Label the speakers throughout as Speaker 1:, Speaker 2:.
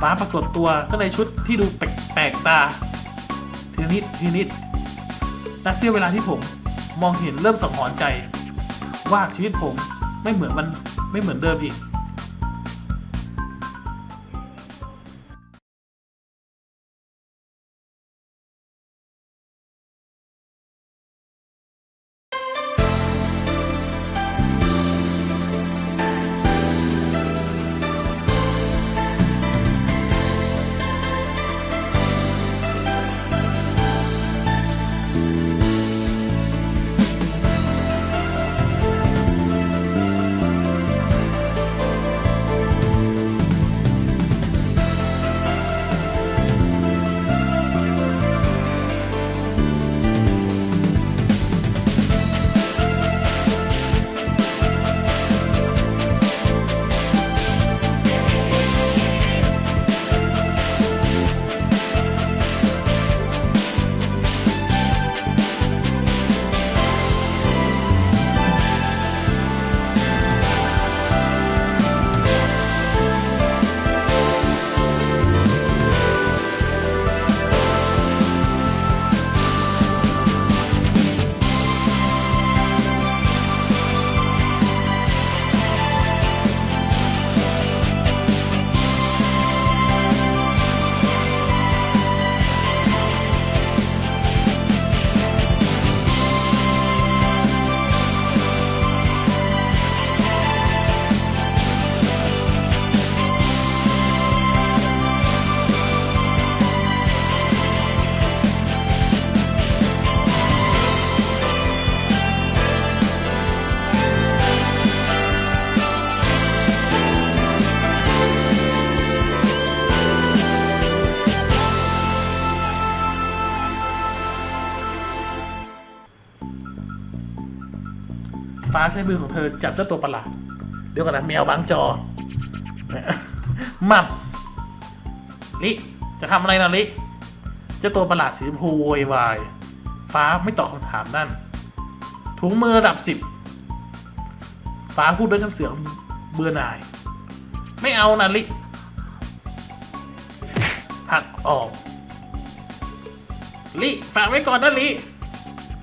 Speaker 1: ฟ้าปรากฏตัวก็ในชุดที่ดูแปลกตาทีนิดทีนิดและเสี้ยวเวลาที่ผมมองเห็นเริ่มสังหรณ์ใจ ว่าชีวิตผมไม่เหมือนมันไม่เหมือนเดิมอีก ช้มือของเธอจับเจ้าตัวประหลาด เดี๋ยวก่อนนะแมวบางจอมับลิจะทำอะไรนะลิเจ้าตัวประหลาดสีชมพูโวยวาย ฟ้าไม่ตอบคำถามนั่น ถุงมือระดับสิบ ฟ้าพูดด้วยน้ำเสียงเบื่อหน่าย ไม่เอานะลิผลักออก ลิฝากไว้ก่อนนะลิ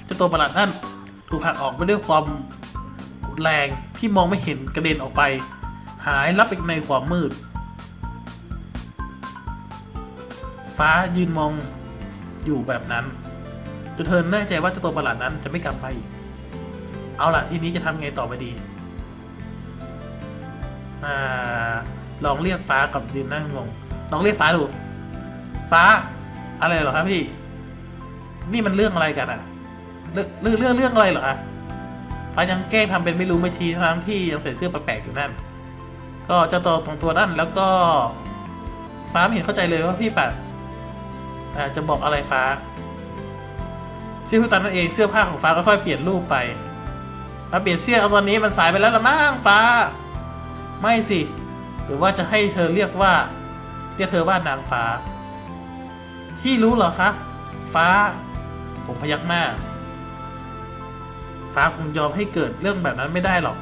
Speaker 1: เจ้าตัวประหลาดนั่นถูกผลักออกไปด้วยความ แรงที่มองไม่เห็นกระเด็นออกไป หายลับไปในความมืด ฟ้ายืนมองอยู่แบบนั้นจนเธอแน่ใจว่าเจ้าตัวประหลาดนั้นจะไม่กลับไปอีกเอาล่ะทีนี้จะทำไงต่อไปดีอ่าลองเรียกฟ้ากับยืนนั่งงงลองเรียกฟ้าดู ฟ้า อะไรเหรอครับพี่ นี่มันเรื่องอะไรกันอะเรื่องเรื่องเรื่องอะไรเหรอคะ ฟ้ายังแกล้งทำเป็นไม่รู้ไม่ชี้ทั้งที่ยังใส่เสื้อแปลกๆอยู่นั่น ก็เจ้าตัวตรงตัวนั่นแล้วก็ฟ้าไม่เห็นเข้าใจเลยว่าพี่ปัดจะบอกอะไรฟ้าเสื้อผู้ตันนั่นเองเสื้อผ้าของฟ้าก็ค่อยเปลี่ยนรูปไปมาเปลี่ยนเสื้อเอาตอนนี้มันสายไปแล้วละมั้งฟ้า ไม่สิ หรือว่าจะให้เธอเรียกว่า เรียกเธอว่านางฟ้าพี่รู้เหรอคะ ฟ้า ผมพยักหน้า ฟ้าคงยอมให้เกิดเรื่องแบบนั้นไม่ได้หรอก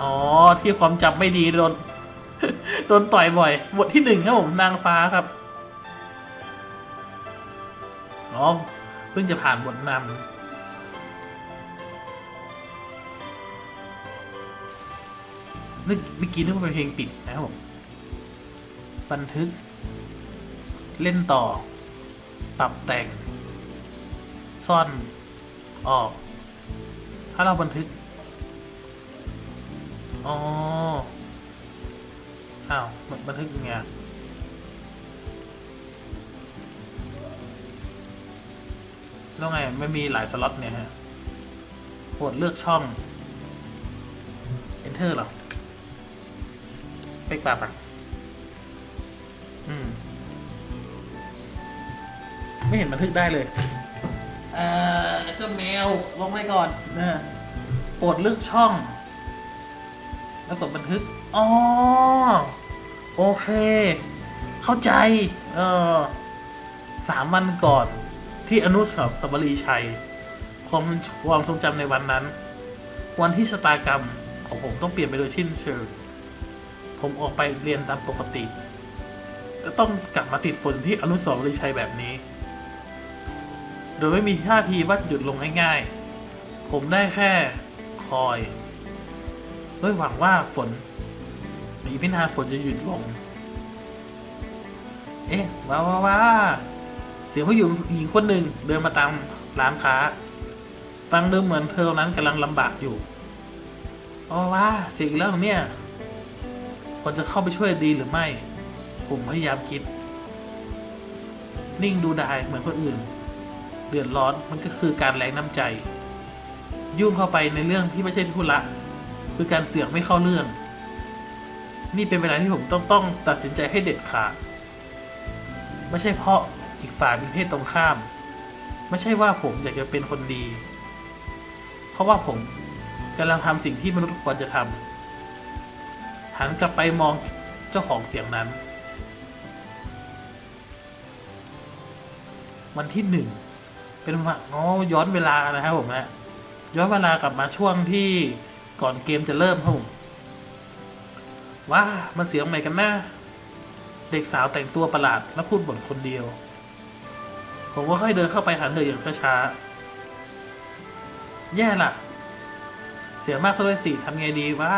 Speaker 1: อ๋อที่ความจำไม่ดีโดนโดนต่อยบ่อยบทที่หนึ่งครับผมนางฟ้าครับอ๋อเพิ่งจะผ่านบทนำนึกเมื่อกี้นึกว่าเป็นเพลงปิดนะครับผมบันทึก เล่นต่อ ปรับแต่ง ซ่อน ออก ถ้าเราบันทึก อ๋อ อ้าว บันทึกยังไงแล้วไง ไม่มีหลายสล็อตเนี่ยฮะกดเลือกช่อง Enter หรอเป๊กปรับอะอืม ไม่เห็นบันทึกได้เลย เอ่อเจ้าแมวลงไปก่อนนะโปรดเลือกช่อง แล้วกดบันทึก อ๋อ โอเค เข้าใจ เออสามวันก่อน ที่อนุสาวรีย์ชัยความความทรงจำในวันนั้น วันที่ชะตากรรมของผมต้องเปลี่ยนไปโดยชิ้นเชิงผมออกไปเรียนตามปกติต้องกลับมาติดฝนที่อนุสาวรีย์ชัยแบบนี้ ดยไม่มีท่าทีว่าจะหยุดลงง่ายๆ ผมได้แค่คอยด้วยหวังว่าฝนอีกไม่นานฝนจะหยุดลง เอ๊ะว้าว้าว้าเสียงผู้หญิงหญิงคนหนึ่งเดินมาตามร้านค้า ฟังดูเหมือนเธอนั้นกำลังลำบากอยู่ว้าว้าเสียงอีกแล้วเหรอเนี่ยควรจะเข้าไปช่วยดีหรือไม่ ผมพยายามคิด นิ่งดูดายเหมือนคนอื่น เดือดร้อนมันก็คือการแรงน้ำใจ ยุ่งเข้าไปในเรื่องที่ไม่ใช่ธุระคือการเสือกไม่เข้าเรื่อง นี่เป็นเวลาที่ผมต้องต้องตัดสินใจให้เด็ดขาดไม่ใช่เพราะอีกฝ่ายเป็นเพศตรงข้าม ไม่ใช่ว่าผมอยากจะเป็นคนดี เพราะว่าผมกำลังทำสิ่งที่มนุษย์ควรจะทำหันกลับไปมองเจ้าของเสียงนั้น วันที่หนึ่ง เป็นวันอ๋อย้อนเวลานะครับผมนะย้อนเวลากลับมาช่วงที่ก่อนเกมจะเริ่มครับผมว้ามันเสียงไหนกันนะเด็กสาวแต่งตัวประหลาดและพูดบ่นคนเดียว ผมก็ค่อยเดินเข้าไปหาเธออย่างช้าๆแย่ล่ะ เสียมากซะด้วยสิทำไงดีว่า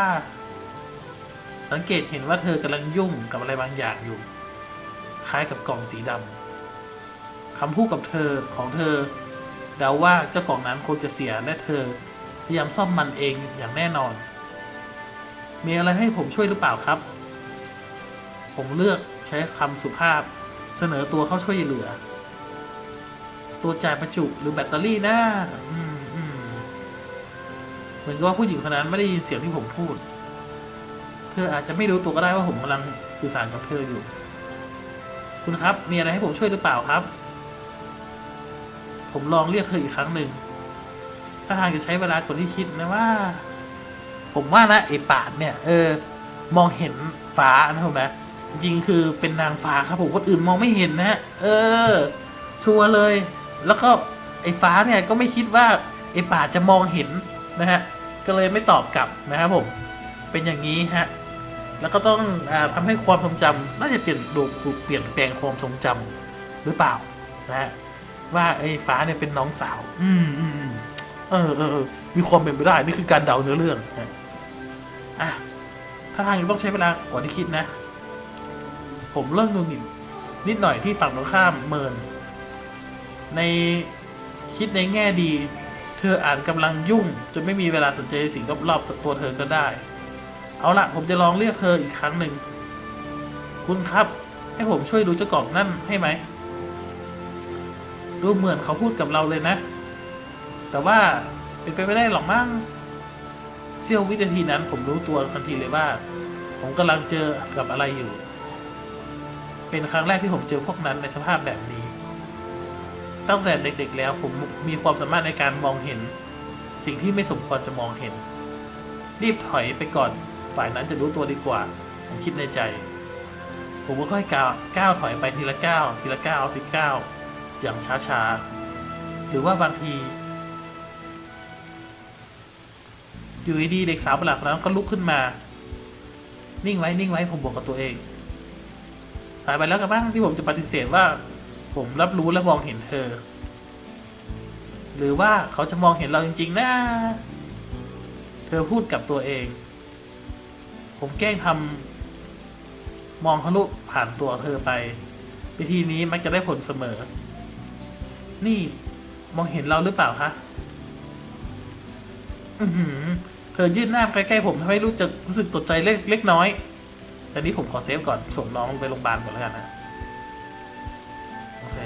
Speaker 1: สังเกตเห็นว่าเธอกำลังยุ่งกับอะไรบางอย่างอยู่ คล้ายกับกล่องสีดำ คำพูดกับเธอของเธอเดาว่าเจ้ากล่องนั้นคงจะเสียและเธอ พยายามซ่อมมันเองอย่างแน่นอน มีอะไรให้ผมช่วยหรือเปล่าครับ ผมเลือกใช้คำสุภาพเสนอตัวเข้าช่วยเหลือ ตัวจ่ายประจุหรือแบตเตอรี่นะเหมือนกับว่าผู้หญิงคนนั้นไม่ได้ยินเสียงที่ผมพูด เธออาจจะไม่รู้ตัวก็ได้ว่าผมกำลังสื่อสารกับเธออยู่ คุณครับ มีอะไรให้ผมช่วยหรือเปล่าครับ ผมลองเรียกเธออีกครั้งหนึ่งถ้าทางจะใช้เวลากว่าที่คิดนะว่า ผมว่านะไอ้ปาดเนี่ย เออ มองเห็นฟ้านะผมนะจริงคือเป็นนางฟ้าครับผมคนอื่นมองไม่เห็นนะเออ ชัวร์เลย แล้วก็ไอ้ฟ้าเนี่ยก็ไม่คิดว่าไอ้ปาดจะมองเห็นนะฮะ ก็เลยไม่ตอบกลับนะครับผม เป็นอย่างนี้ฮะ แล้วก็ต้องอาทำให้ความทรงจำน่าจะเปลี่ยนดูเปลี่ยนแปลงความทรงจำหรือเปล่านะฮะ ว่าไอ้ฟ้าเนี่ยเป็นน้องสาว อืมอืมอืมเออเออเออมีความเป็นไปได้นี่คือการเดาเนื้อเรื่องนะอะถ้าทางยังต้องใช้เวลากว่าที่คิดนะ ผมเริ่มงงงิดนิดหน่อยที่ฝั่งตรงข้ามเมิน ในคิดในแง่ดี เธออ่านกำลังยุ่ง จนไม่มีเวลาสนใจสิ่งรอบๆตัวเธอก็ได้ เอาละผมจะลองเรียกเธออีกครั้งหนึ่ง คุณครับ ให้ผมช่วยดูเจ้ากล่องนั่นให้ไหม ดูเหมือนเขาพูดกับเราเลยนะ แต่ว่าเป็นไปไม่ได้หรอกมั้งเสี้ยววินาทีนั้นผมรู้ตัวทันทีเลยว่า ผมกำลังเจอกับอะไรอยู่ เป็นครั้งแรกที่ผมเจอพวกนั้นในสภาพแบบนี้ ตั้งแต่เด็ก ๆ แล้วผมมีความสามารถในการมองเห็น สิ่งที่ไม่สมควรจะมองเห็น รีบถอยไปก่อน ฝ่ายนั้นจะรู้ตัวดีกว่า ผมคิดในใจ ผมก็ค่อยก้าวก้าวถอยไปทีละก้าวทีละก้าวทีละก้าว อย่างช้าๆ หรือว่าบางที อยู่ดีๆเด็กสาวประหลาดคนนั้นก็ลุกขึ้นมา นิ่งไว้นิ่งไว้ผมบอกกับตัวเอง สายไปแล้วกันบ้างที่ผมจะปฏิเสธว่า ผมรับรู้และมองเห็นเธอ หรือว่าเขาจะมองเห็นเราจริง ๆ นะ เธอพูดกับตัวเอง ผมแกล้งทำมองทะลุผ่านตัวเธอไป วิธีนี้มักจะได้ผลเสมอ นี่ มองเห็นเราหรือเปล่าคะอือหือ เธอยื่นหน้าใกล้ๆผมทำให้รู้จักรู้สึกตกใจเล็กเล็กน้อยแต่นี้ผมขอเซฟก่อนส่งน้องไปโรงพยาบาลก่อนแล้วกันนะโอเค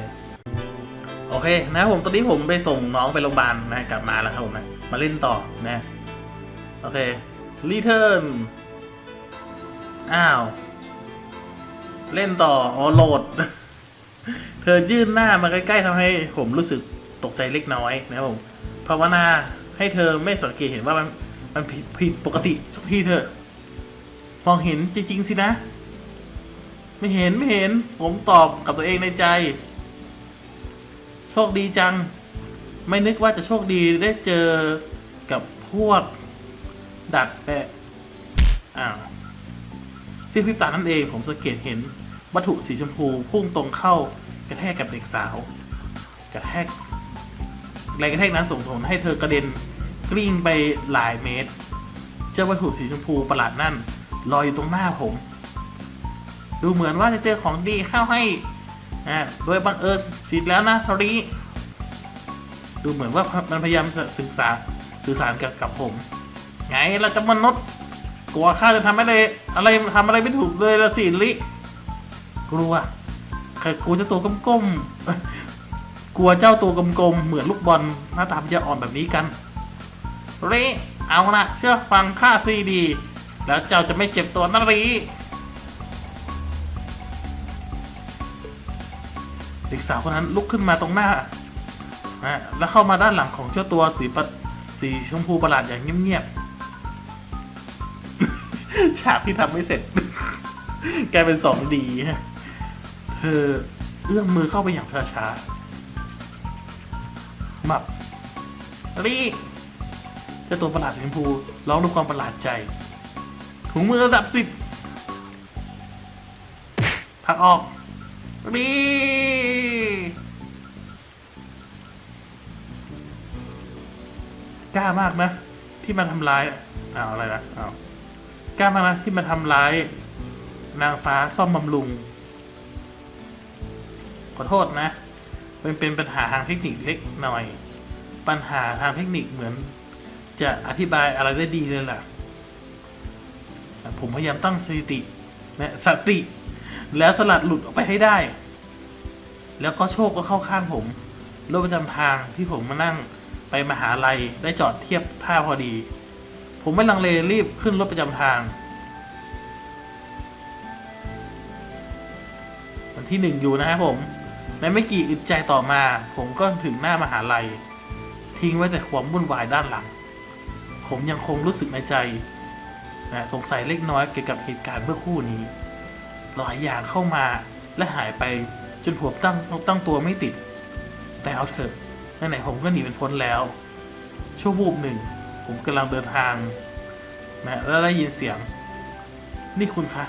Speaker 1: โอเคนะผมตอนนี้ผมไปส่งน้องไปโรงพยาบาลนะกลับมาแล้วครับผมนะมาเล่นต่อนะโอเครีเทิร์นอ้าว เล่นต่ออ๋อโหลด ธอยื่นหน้ามาใกล้ ๆทำให้ผมรู้สึกตกใจเล็กน้อยนะครับผมภาวนาให้เธอไม่สังเกตเห็นว่ามันมันผิดปกติสักทีเถอะ มองเห็นจริง ๆ สินะ ไม่เห็นไม่เห็น ผมตอบกับตัวเองในใจ โชคดีจัง ไม่นึกว่าจะโชคดีได้เจอกับพวก ดัดแปะอ้าวซึ่งพิบตานั่นเองผมสังเกตเห็นวัตถุสีชมพูพุ่งตรงเข้า กระแทกกับเด็กสาว กระแทกแรงกระแทกนั้นส่งผลให้เธอกระเด็นกลิ้งไปหลายเมตร เจ้าวัตถุสีชมพูประหลาดนั่นลอยอยู่ตรงหน้าผม ดูเหมือนว่าจะเจอของดีเข้าให้โดยบังเอิญสิแล้วนะทอรีดูเหมือนว่ามันพยายามจะสื่อสารสื่อสารกับกับผม ไงเราจะมนุษย์กลัวข้าจะทำอะไรอะไรทำอะไรไม่ถูกเลยละสิลิ กลัว กลัวเจ้าตัวกลมๆกลัวเจ้าตัวกลมๆเหมือนลูกบอลหน้าตามันจะอ่อนแบบนี้กัน เรเอานะเชื่อฟังข้าซีดี แล้วเจ้าจะไม่เจ็บตัวนะรีเด็กสาวคนนั้นลุกขึ้นมาตรงหน้านะแล้วเข้ามาด้านหลังของเจ้าตัวสีปสีชมพูประหลาดอย่างเงียบๆ ฉากที่ทำไม่เสร็จ กลายเป็นสองดีฮะ เธอเอื้อมมือเข้าไปอย่างช้าๆหมับรีเจ้าตัวประหลาดสีชมพูร้องด้วยความประหลาดใจ ถุงมือระดับสิบพักออกรีกล้ามากนะ ที่มาทำร้ายอ้าวอะไรนะอ้าวกล้ามากนะที่มาทำร้าย นางฟ้าซ่อมบำรุง ขอโทษนะมันเป็นปัญหาทางเทคนิคเล็กหน่อย ปัญหาทางเทคนิคเหมือน จะอธิบายอะไรได้ดีเลยล่ะ ผมพยายามตั้งสตินะสติ แล้วสลัดหลุดออกไปให้ได้ แล้วก็โชคก็เข้าข้างผมรถประจำทางที่ผมมานั่งไปมหาลัยได้จอดเทียบท่าพอดี ผมไม่ลังเลรีบขึ้นรถประจำทาง วันที่หนึ่งอยู่นะครับผม ในไม่กี่อึดใจต่อมา ผมก็ถึงหน้ามหาลัย ทิ้งไว้แต่ความวุ่นวายด้านหลัง ผมยังคงรู้สึกในใจนะสงสัยเล็กน้อยเกี่ยวกับเหตุการณ์เมื่อคู่นี้ หลายอย่างเข้ามาและหายไปจนผมตั้งตั้งตัวไม่ติด แต่เอาเถอะไหนๆผมก็หนีเป็นพ้นแล้ว ชั่ววูบหนึ่ง ผมกำลังเดินทางนะแล้วได้ยินเสียง นี่คุณคะ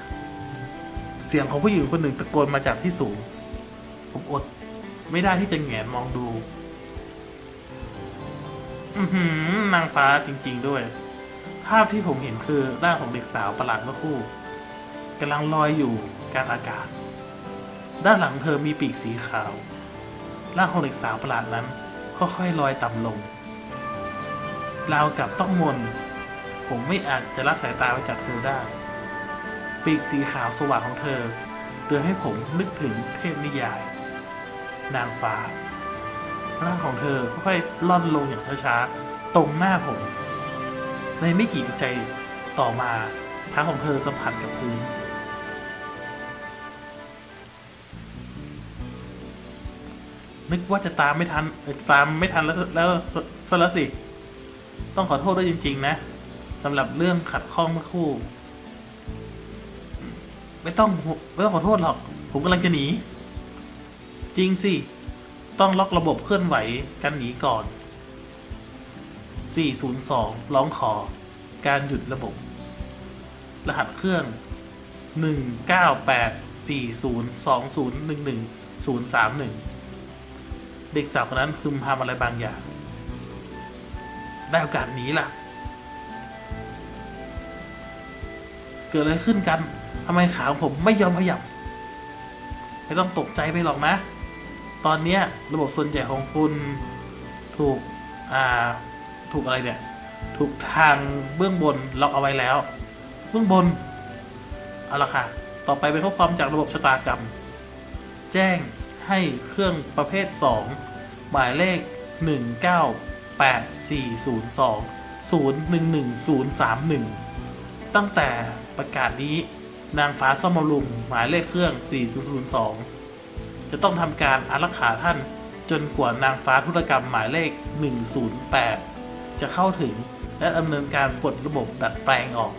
Speaker 1: เสียงของผู้หญิงคนหนึ่งตะโกนมาจากที่สูง ผมอด ไม่ได้ที่จะแงนมองดู อือหือนางฟ้าจริง ๆ ด้วย ภาพที่ผมเห็นคือร่างของเด็กสาวประหลาดเมื่อคู่กำลังลอยอยู่กลางอากาศ ด้านหลังเธอมีปีกสีขาว ร่างของเด็กสาวประหลาดนั้น ค่อยๆลอยต่ำลงราวกับต้องมน ผมไม่อาจจะละสายตาไปจากเธอได้ ปีกสีขาวสว่างของเธอ เตือนให้ผมนึกถึงเทพนิยาย นางฟ้าร่างของเธอค่อยๆล่อนลงอย่างช้าๆตรงหน้าผม ในไม่กี่ใจต่อมาเท้าของเธอสัมผัสกับพื้นนึกว่าจะตามไม่ทันตามไม่ทันแล้วแล้วซะแล้วสิ ต้องขอโทษด้วยจริง ๆ นะสำหรับเรื่องขัดข้องเมื่อคู่ ไม่ต้องไม่ต้องขอโทษหรอก ผมกำลังจะหนี จริงสิ ต้องล็อกระบบเคลื่อนไหวกันหนีก่อน 402 ร้องขอ การหยุดระบบ รหัสเครื่อง 19840201131 เด็กสาวคนนั้นพึมพำอะไรบางอย่าง ได้โอกาสหนีล่ะ เกิดอะไรขึ้นกันทำไมขาของผมไม่ยอมขยับ ไม่ต้องตกใจไปหรอกนะ ตอนเนี้ยระบบส่วนใหญ่ของคุณถูกอ่าถูกอะไรเนี่ย ถูกทางเบื้องบนล็อกเอาไว้แล้ว เบื้องบน เอาละค่ะ ต่อไปเป็นข้อความจากระบบชะตากรรม แจ้งให้เครื่องประเภท 2 หมายเลข 1984020111031 ตั้งแต่ประกาศนี้นางฟ้าซ่อมบำรุงหมายเลขเครื่อง 4002 จะต้องทำการอารักขาท่านจนกว่านางฟ้าธุรกรรมหมายเลข 108 จะเข้าถึงและดำเนินการปลดระบบดัดแปลงออก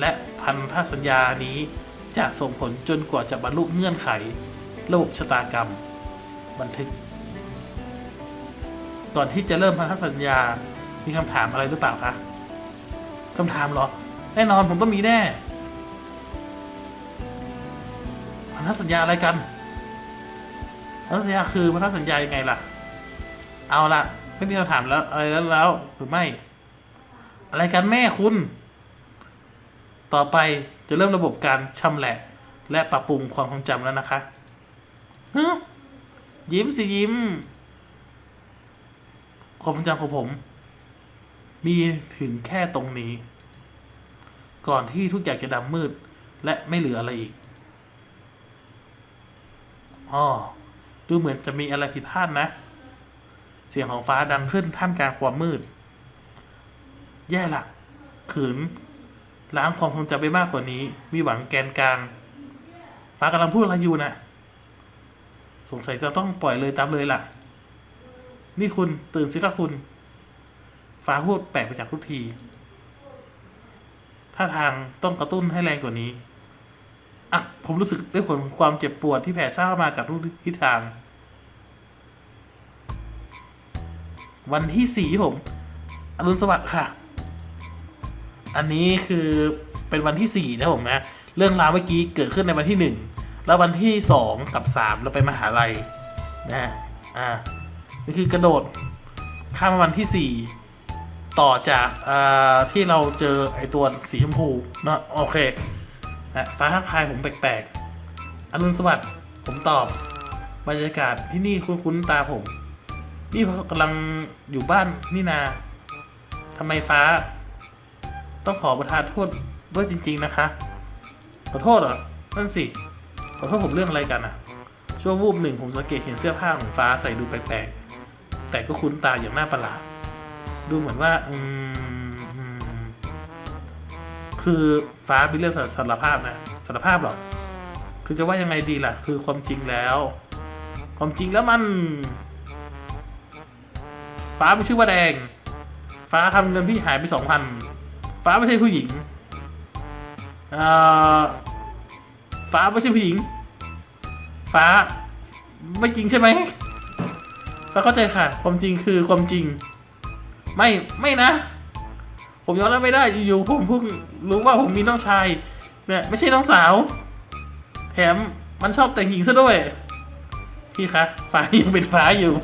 Speaker 1: และพันธสัญญานี้จะส่งผลจนกว่าจะบรรลุเงื่อนไข ระบบชะตากรรม บันทึก ก่อนที่จะเริ่มพันธสัญญา มีคำถามอะไรหรือเปล่าคะคำถามเหรอ แน่นอนผมต้องมีแน่พพันธสัญญาอะไรกัน พันธสัญญาคือพันธสัญญายังไงล่ะ เอาละไม่มีคำถามแล้วอะไรแล้วแล้วหรือไม่ อะไรกันแม่คุณ ต่อไปจะเริ่มระบบการชำแหละ และปรับปรุงความทรงจำแล้วนะคะฮะยิ้มสิยิ้มความทรงจำของผม มีถึงแค่ตรงนี้ ก่อนที่ทุกอย่างจะดำมืด และไม่เหลืออะไรอีกอ๋อ ดูเหมือนจะมีอะไรผิดพลาดนะ เสียงของฟ้าดังขึ้นท่ามกลางความมืด แย่ละขืน ล้างความทรงจำไปมากกว่านี้ มีหวังแกนกลาง ฟ้ากำลังพูดอะไรอยู่นะสงสัยจะต้องปล่อยเลยตามเลยล่ะ นี่คุณตื่นสิคะคุณ ฟ้าพูดแปลกไปจากทุกที ท่าทางต้องกระตุ้นให้แรงกว่านี้ อะผมรู้สึกด้วยผลความเจ็บปวดที่แผ่ซ่ามาจากทุกทิศทาง วันที่สี่ผม อรุณสวัสดิ์ค่ะ อันนี้คือเป็นวันที่สี่นะผมนะ เรื่องราวเมื่อกี้เกิดขึ้นในวันที่หนึ่งแล้ววันที่สองกับสามเราไปมหาลัยนะอ่านี่คือกระโดดข้ามวันที่สี่ต่อจากอ่าที่เราเจอไอตัวสีชมพูเนาะโอเค ฟ้าทักทายผมแปลกๆอรุณสวัสดิ์ผมตอบบรรยากาศที่นี่คุ้นๆตาผม นี่กำลังอยู่บ้านนี่นาทำไมฟ้า ต้องขอประทานโทษด้วยจริง ๆ นะคะ ขอโทษเหรอนั่นสิ ขอโทษผมเรื่องอะไรกันอะชั่ววูบหนึ่งผมสังเกตเห็นเสื้อผ้าของฟ้าใส่ดูแปลกๆ แต่ก็คุ้นตาอย่างน่าประหลาด ดูเหมือนว่า อืม คือฟ้าเป็นเรื่องสารภาพนะสารภาพหรอคือจะว่ายังไงดีล่ะ คือความจริงแล้ว ความจริงแล้วมัน ฟ้าไม่ชื่อว่าแดง ฟ้าทำเงินพี่หายไปสองพันฟ้าไม่ใช่ผู้หญิงเอ่อฟ้าไม่ใช่ผู้หญิง ฟ้าไม่จริงใช่ไหมฟ้าเข้าใจค่ะ ความจริงคือความจริง ไม่ไม่นะ ผมยอมรับไม่ได้อยู่ๆผมเพิ่งรู้ว่าผมมีน้องชายเนี่ยไม่ใช่น้องสาว แถมมันชอบแต่งหญิงซะด้วย พี่คะฟ้ายังเป็นฟ้าอยู่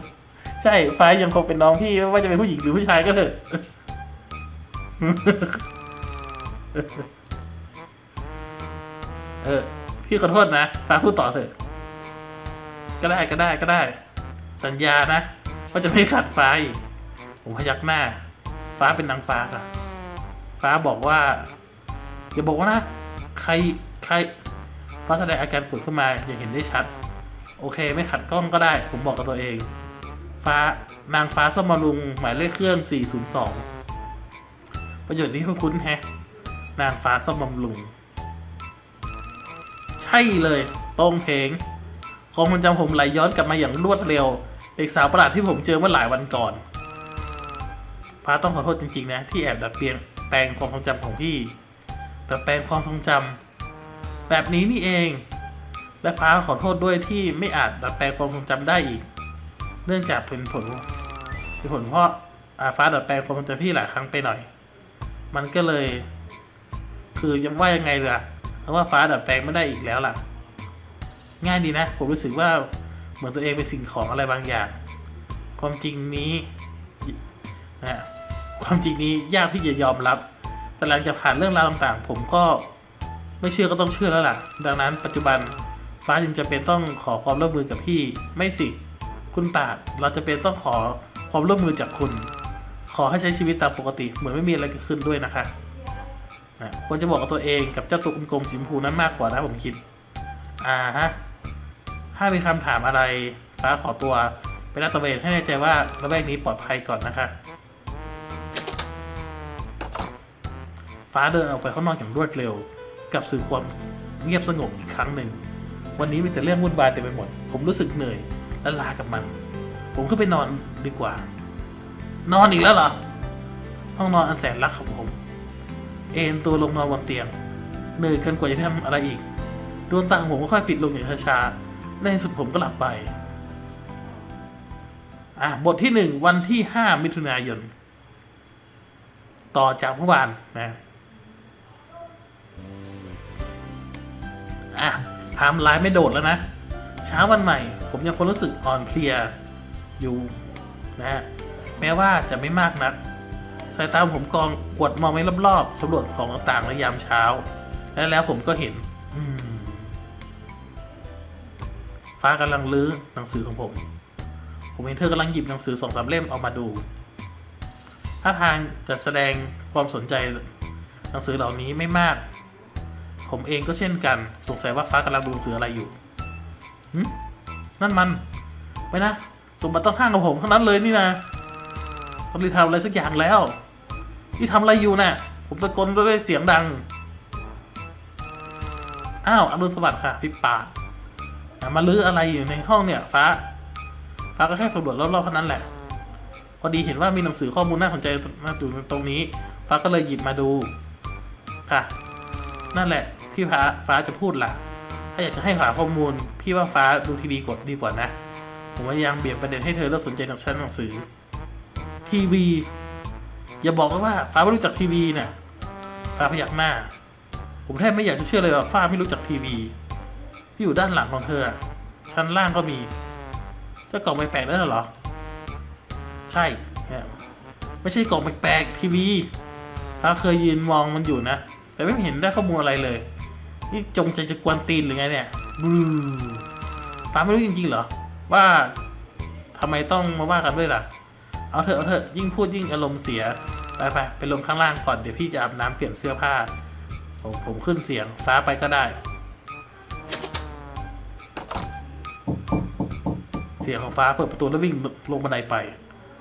Speaker 1: ใช่ฟ้ายังคงเป็นน้องพี่ไม่ว่าจะเป็นผู้หญิงหรือผู้ชายก็เถอะเออ พี่ขอโทษนะฟ้าพูดต่อเถอะ ก็ได้ก็ได้ก็ได้ สัญญานะว่าจะไม่ขัดฟ้าอีกผมพยักหน้า ฟ้าเป็นนางฟ้าค่ะ ฟ้าบอกว่าอย่าบอกว่านะ ใครใครฟ้าแสดงอาการปวดขึ้นมาอย่างเห็นได้ชัด โอเค ไม่ขัดกล้องก็ได้ ผมบอกกับตัวเอง ฟ้านางฟ้าสมรุงหมายเลขเครื่อง 402 ประโยชน์นี้คุ้นแฮะ นางฟ้าสมบรุง ใช่เลยตรงเพงความทรงจำผมไหลย้อนกลับมาอย่างรวดเร็วเด็กสาวประหลาดที่ผมเจอเมื่อหลายวันก่อน ฟ้าต้องขอโทษจริงๆนะ ที่แอบดัดเปลี่ยน ลงความทรงจำของพี่ดัดแปลงความทรงจำแบบนี้นี่เอง และฟ้าขอโทษด้วยที่ไม่อาจดัดแปลงความทรงจำได้อีก เนื่องจากเป็นผลเป็นผลเพราะอาฟ้าดัดแปลงความทรงจำพี่หลายครั้งไปหน่อย มันก็เลย คือจะว่ายังไงล่ะเพราะว่าฟ้าดัดแปลงไม่ได้อีกแล้วล่ะ ง่ายดีนะ ผมรู้สึกว่าเหมือนตัวเองเป็นสิ่งของอะไรบางอย่าง ความจริงนี้นะ ความจริงนี้ยากที่จะยอมรับ แต่หลังจากผ่านเรื่องราวต่างๆ ผมก็ไม่เชื่อก็ต้องเชื่อแล้วล่ะ ดังนั้นปัจจุบันฟ้าจึงจะเป็นต้องขอความร่วมมือกับพี่ ไม่สิ คุณตาดเราจะเป็นต้องขอความร่วมมือจากคุณ ขอให้ใช้ชีวิตตามปกติ เหมือนไม่มีอะไรเกิดขึ้นด้วยนะคะนะควรจะบอกกับตัวเองกับเจ้าตัวกลมๆสีชมพูนั้นมากกว่านะผมคิด อ่าฮะ ถ้ามีคำถามอะไรฟ้าขอตัวไปลาดตระเวนให้แน่ใจว่าระแวกนี้ปลอดภัยก่อนนะคะ ฟ้าเดินออกไปข้างนอกอย่างรวดเร็ว กับสื่อความเงียบสงบอีกครั้งหนึ่ง วันนี้มีแต่เรื่องวุ่นวายเต็มไปหมด ผมรู้สึกเหนื่อยและลากับมัน ผมขึ้นไปนอนดีกว่า นอนอีกแล้วเหรอ ห้องนอนอันแสนรักของผม เอนตัวลงนอนบนเตียง เหนื่อยเกินกว่าจะทำอะไรอีก ดวงตาของผมก็ค่อยปิดลงอย่างช้าๆ ในที่สุดผมก็หลับไป อะ บทที่หนึ่งวันที่ห้ามิถุนายน ต่อจากเมื่อวานนะ อะไทม์ไลน์ไม่โดดแล้วนะ เช้าวันใหม่ ผมยังคงรู้สึกอ่อนเพลียอยู่นะฮะแม้ว่าจะไม่มากนัก สายตาผมกองกวดมองไปรอบๆสำรวจของต่างๆในยามเช้า และแล้วผมก็เห็นฟ้ากำลังลื้อหนังสือของผม ผมเห็นเธอกำลังหยิบหนังสือสองสามเล่มออกมาดูท่าทางจะแสดงความสนใจหนังสือเหล่านี้ไม่มาก ผมเองก็เช่นกัน สงสัยว่าฟ้ากำลังดูหนังสืออะไรอยู่นั่นมันไม่นะ สมบัติต้องห้างกับผมเทั้งนั้นเลยนี่นะต้องรีทำอะไรสักอย่างแล้ว ที่ทำอะไรอยู่น่ะ ผมตะโกนด้วยเสียงดัง อ้าวอรุณสวัสดิ์ค่ะ พี่ป่าดอะมาลื้ออะไรอยู่ในห้องเนี่ย ฟ้า ฟ้าก็แค่สำรวจรอบๆเท่านั้นแหละ พอดีเห็นว่ามีหนังสือข้อมูลน่าสนใจน่าอยู่ตรงนี้ ฟ้าก็เลยหยิบมาดู ค่ะ นั่นแหละที่ฟ้าฟ้าจะพูดล่ะ ถ้าอยากจะให้หาข้อมูล พี่ว่าฟ้าดูทีวีกดดีกว่านะ ผมพยายามเบี่ยงประเด็นให้เธอเลิกสนใจหนังชั้นหนังสือ ทีวี อย่าบอกว่า ฟ้าไม่รู้จักทีวีเนี่ยฟ้าพยักหน้า ผมแทบไม่อยากจะเชื่อเลยว่าฟ้าไม่รู้จักทีวี ที่อยู่ด้านหลังของเธอ ชั้นล่างก็มีเจ้ากล่องแปลกๆนั่นเหรอ ใช่ไม่ใช่กล่องแปลกๆทีวีฟ้าเคยยืนมองมันอยู่นะ แต่ไม่เห็นได้ข้อมูลอะไรเลย นี่จงใจจะกวนตีนหรือไงเนี่ยบูฟ้าไม่รู้จริงๆเหรอ ว่าทำไมต้องมาว่ากันด้วยล่ะ เอาเถอะเอาเถอะยิ่งพูดยิ่งอารมณ์เสีย ไปไปไปลงข้างล่างก่อนเดี๋ยวพี่จะอาบน้ำเปลี่ยนเสื้อผ้า ผมผมขึ้นเสียงฟ้าไปก็ได้ เสียงของฟ้าเปิดประตูแล้ววิ่งลงบันไดไป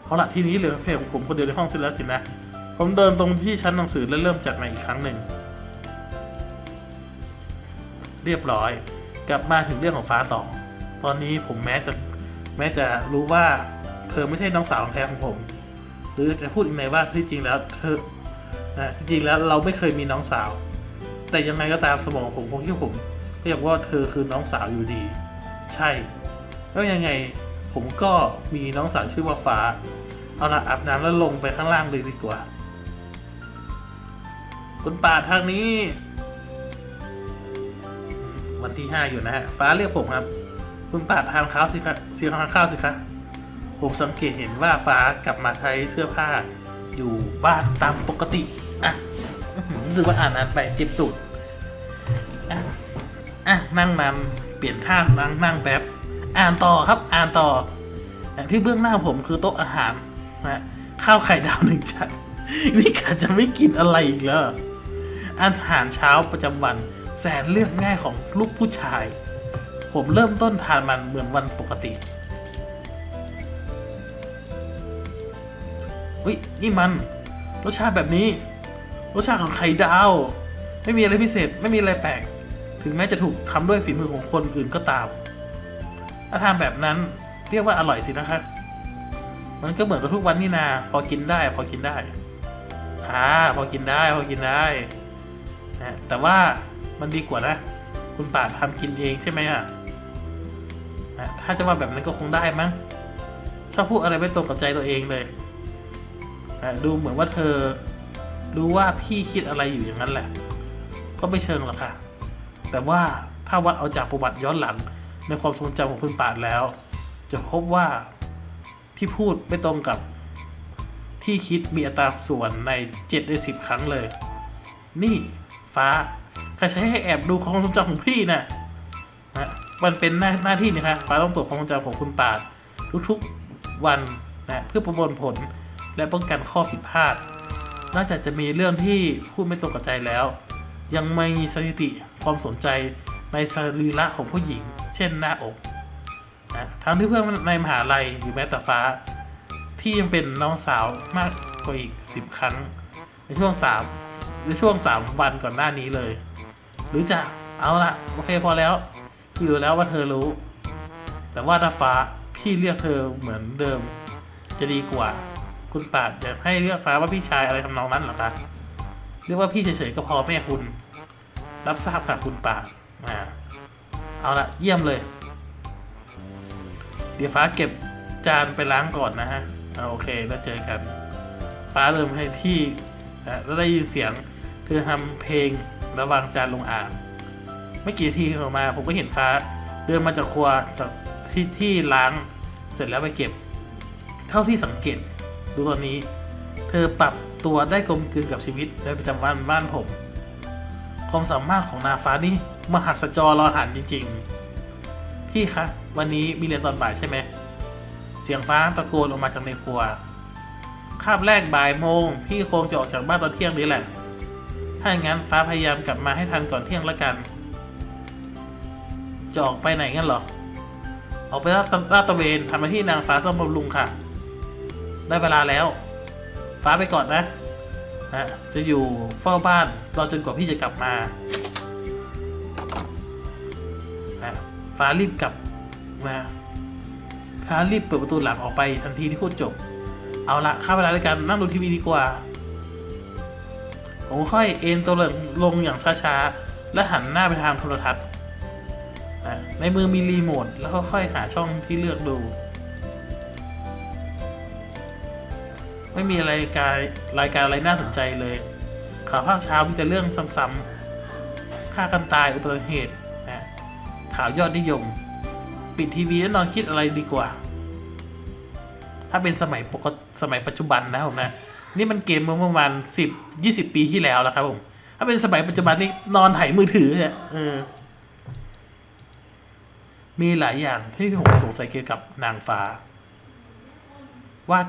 Speaker 1: เอาละทีนี้เหลือเพียงผมคนเดียวในห้องเสร็จแล้วสินะ ผมเดินตรงที่ชั้นหนังสือและเริ่มจากใหม่อีกครั้งหนึ่ง เรียบร้อย กลับมาถึงเรื่องของฟ้าต่อ ตอนนี้ผมแม้จะแม้จะรู้ว่าเธอไม่ใช่น้องสาวของแท้ของผม หรือจะพูดอีกในว่าที่จริงแล้วเธอนะจริงแล้วเราไม่เคยมีน้องสาว แต่ยังไงก็ตามสมองผมคงคิดว่ผมเรียกว่าเธอคือน้องสาวอยู่ดี ใช่ แล้วยังไงผมก็มีน้องสาวชื่อว่าฟ้า เอาละอาบน้ำแล้วลงไปข้างล่างเลยดีกว่า คุณป่าทางนี้ วันที่ห้าอยู่นะฮะ ฟ้าเรียกผมครับ คุณป่าทานข้าวสิคะเสียงทานข้าวสิคะ ผมสังเกตเห็นว่าฟ้ากลับมาใช้เสื้อผ้า อยู่บ้านตามปกติ อะรู้สึกว่าอ่านนานไปเจ็บตูดอะอะนั่งนานเปลี่ยนท่านั่งนั่งแป๊บอ่านต่อครับ อ่านต่ออย่างที่เบื้องหน้าผมคือโต๊ะอาหารนะข้าวไข่ดาวหนึ่งจานนี่กาจะไม่กินอะไรอีกแล้วออาหารเช้าประจำวัน แสนเลือกง่ายของลูกผู้ชาย ผมเริ่มต้นทานมันเหมือนวันปกติวินี่มัน รสชาติแบบนี้ รสชาติของไข่ดาว ไม่มีอะไรพิเศษไม่มีอะไรแปลก ถึงแม้จะถูกทำด้วยฝีมือของคนอื่นก็ตาม ถ้าทำแบบนั้นเรียกว่าอร่อยสินะครับ มันก็เหมือนกับทุกวันนี่นา พอกินได้ พอกินได้อ่าพอกินได้ พอกินได้นะแต่ว่า มันดีกว่านะ คุณป่าทำกินเองใช่ไหมอะนะถ้าจะว่าแบบนั้นก็คงได้มั้งชอบพูดอะไรไม่ตรงกับใจตัวเองเลยนะดูเหมือนว่าเธอรู้ว่าพี่คิดอะไรอยู่อย่างนั้นแหละ ก็ไม่เชิงหรอกค่ะ แต่ว่าถ้าวัดเอาจากประวัติย้อนหลังในความทรงจำของคุณป่าแล้ว จะพบว่าที่พูดไม่ตรงกับที่คิดมีอัตราส่วนใน 7 ใน 10 ครั้งเลย นี่ฟ้า ใครใช้ให้แอบดูความทรงจำของพี่นะ่ะนะมันเป็นหน้าหน้าที่นะคะฟ้าต้องตรวจความทรงจำของคุณป่าทุกๆวันนะเพื่อประมวลผลและป้องกันข้อผิดพลาดนอกจากจะมีเรื่องที่พูดไม่ตรงกับใจแล้ว ยังไม่มีสถิติความสนใจในสรีระของผู้หญิง เช่นหน้าอกนะทั้งที่เพื่อนในมหาลัยหรือแม้แต่ฟ้า ที่ยังเป็นน้องสาวมากกว่าอีกสิบครั้ง ในช่วงสามในช่วงสามวันก่อนหน้านี้เลย หรือจะเอาละโอเคพอแล้ว พี่รู้แล้วว่าเธอรู้ แต่ว่าถ้าฟ้าพี่เรียกเธอเหมือนเดิม จะดีกว่า คุณป่าจะให้เรียกฟ้าว่าพี่ชายอะไรทำนองนั้นเหรอคะเรียกว่าพี่เฉยๆก็พอแม่คุณ รับทราบค่ะคุณป่าอ่าเอาละเยี่ยมเลย เดี๋ยวฟ้าเก็บจานไปล้างก่อนนะฮะเอาโอเคแล้วเจอกัน ฟ้าเริ่มให้ที่แล้วได้ยินเสียง เธอทำเพลง ระวางจานลงอ่าง ไม่กี่ทีออกมา ผมก็เห็นฟ้า เดินมาจากครัวจากที่ที่ล้างเสร็จแล้วไปเก็บ เท่าที่สังเกตดูตอนนี้ เธอปรับตัวได้กลมกลืนกับชีวิตในประจำวันบ้านผม ความสามารถของนาฟ้านี่มหัศจรรอหันจริง ๆ พี่คะ วันนี้มีเรียนตอนบ่ายใช่ไหม เสียงฟ้าตะโกนออกมาจากในครัวคาบแรกบ่ายโมง พี่คงจะออกจากบ้านตอนเที่ยงนี้แหละ ถ้าอย่างนั้นฟ้าพยายามกลับมาให้ทันก่อนเที่ยงละกัน จะออกไปไหนงั้นหรอ ออกไปลาดลาดตระเวนทำหน้าที่นางฟ้าซ่อมบำรุงค่ะ ได้เวลาแล้ว ฟ้าไปก่อนนะนะจะอยู่เฝ้าบ้านรอจนกว่าพี่จะกลับมานะฟ้ารีบกลับมาฟ้ารีบเปิดประตูหลังออกไปทันทีที่พูดจบ เอาละข้าเวลาด้วยกันนั่งดูทีวีดีกว่า ผมค่อยเอ็นตัวลงลงอย่างช้าๆ และหันหน้าไปทางโทรทัศน์ในมือมีรีโมทแล้วค่อยหาช่องที่เลือกดู ไม่มีอะไรการรายการอะไรน่าสนใจเลยข่าวภาคเช้ามีแต่เรื่องซ้ำๆฆ่ากันตายอุบัติเหตุนะข่าวยอดนิยม ปิดทีวีแล้วนอนคิดอะไรดีกว่า ถ้าเป็นสมัยปกสมัยปัจจุบันนะผมนะ นี่มันเกมเมื่อประมาณสิบยี่สิบปีที่แล้วแล้วครับผม ถ้าเป็นสมัยปัจจุบันนี่นอนถ่ายมือถือเนี่ยเออ มีหลายอย่างที่ผมสงสัยเกี่ยวกับนางฟ้า ว่า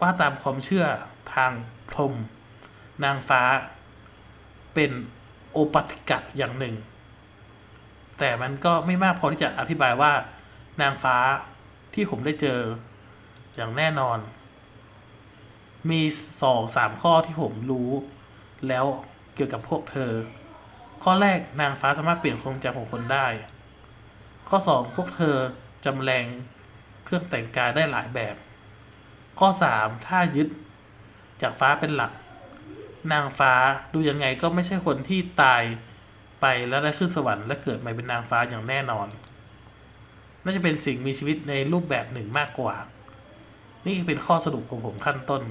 Speaker 1: ว่าตามความเชื่อทางพรมนางฟ้า เป็นโอปติกะอย่างหนึ่ง แต่มันก็ไม่มากพอที่จะอธิบายว่า นางฟ้าที่ผมได้เจออย่างแน่นอน มีสองสามข้อที่ผมรู้ แล้วเกี่ยวกับพวกเธอ ข้อแรกนางฟ้าสามารถเปลี่ยนความจำของคนได้ ข้อสองพวกเธอจำแรงเครื่องแต่งกายได้หลายแบบ ข้อสามถ้ายึดจากฟ้าเป็นหลัก นางฟ้าดูยังไงก็ไม่ใช่คนที่ตายไปแล้วได้ขึ้นสวรรค์และเกิดมาเป็นนางฟ้าอย่างแน่นอน น่าจะเป็นสิ่งมีชีวิตในรูปแบบหนึ่งมากกว่า นี่เป็นข้อสรุปของผมขั้นต้น